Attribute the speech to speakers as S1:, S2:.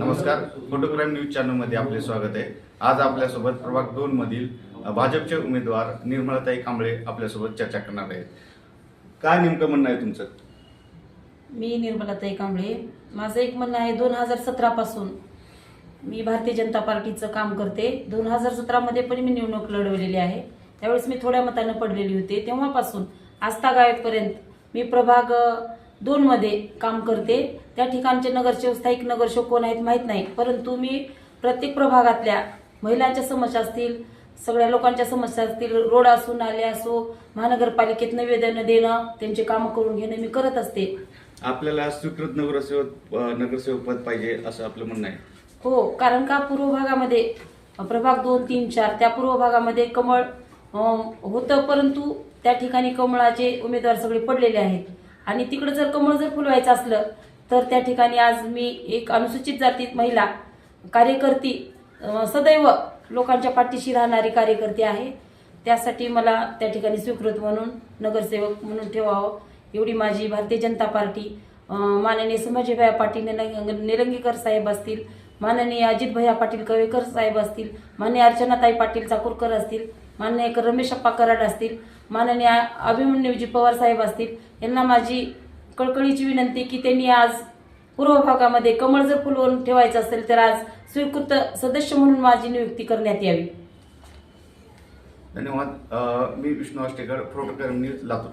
S1: नमस्कार. Crime news चॅनलमध्ये आपले स्वागत आहे. आज आपल्यासोबत प्रभाग दोन मधील भाजपचे उमेदवार निर्मलाताई कांबळे आपल्यासोबत चर्चा करणार आहेत. काय नेमकं म्हणणं आहे तुमचं?
S2: मी निर्मलाताई कांबळे. माझं एक म्हणणं आहे दोन हजार सतरापासून मी भारतीय जनता पार्टीचं काम करते. दोन हजार सतरामध्ये पण मी निवडणूक लढवलेली आहे. त्यावेळेस मी थोड्या मतानं पडलेली होते. तेव्हापासून आस्था गायकपर्यंत मी प्रभाग दोनमध्ये काम करते. त्या ठिकाणचे नगरसेवक स्थायिक नगरसेवक कोण आहेत माहीत नाही. परंतु मी प्रत्येक प्रभागातल्या महिलांच्या समस्या असतील सगळ्या लोकांच्या समस्या असतील रोड असो नाले असो महानगरपालिकेत निवेदन देणं त्यांचे कामं करून घेणं मी करत असते.
S1: आपल्याला स्वीकृत नगरसेवक नगरसेवक पद पाहिजे असं आपलं म्हणणं आहे.
S2: हो कारण का पूर्व भागामध्ये प्रभाग दोन तीन चार त्या पूर्व भागामध्ये कमळ होतं परंतु त्या ठिकाणी कमळाचे उमेदवार सगळे पडलेले आहेत. आणि तिकडं जर कमळ जर फुलवायचं असलं तर त्या ठिकाणी आज मी एक अनुसूचित जाती महिला कार्यकर्ती सदैव लोकांच्या पाठीशी राहणारी कार्यकर्ती आहे. त्यासाठी मला त्या ठिकाणी स्वीकृत म्हणून नगरसेवक म्हणून ठेवावं एवढी माझी भारतीय जनता पार्टी माननीय संभाजीभाई पाटील निलंग- निलंगेकर साहेब असतील माननीय अजितभैया पाटील कवेकर साहेब असतील माननीय अर्चनाताई पाटील चाकूरकर असतील माननीय रमेशप्पा कराड असतील माननीय अभिमन्यूजी पवार साहेब असतील यांना माझी कळकळीची विनंती की त्यांनी आज पूर्व भागामध्ये कमळ जर फुलवून ठेवायचं असेल तर आज स्वीकृत सदस्य म्हणून माझी नियुक्ती करण्यात यावी.
S1: धन्यवाद. मी विष्णू आष्टेकर प्रोटोकॉल न्यूज लातूर.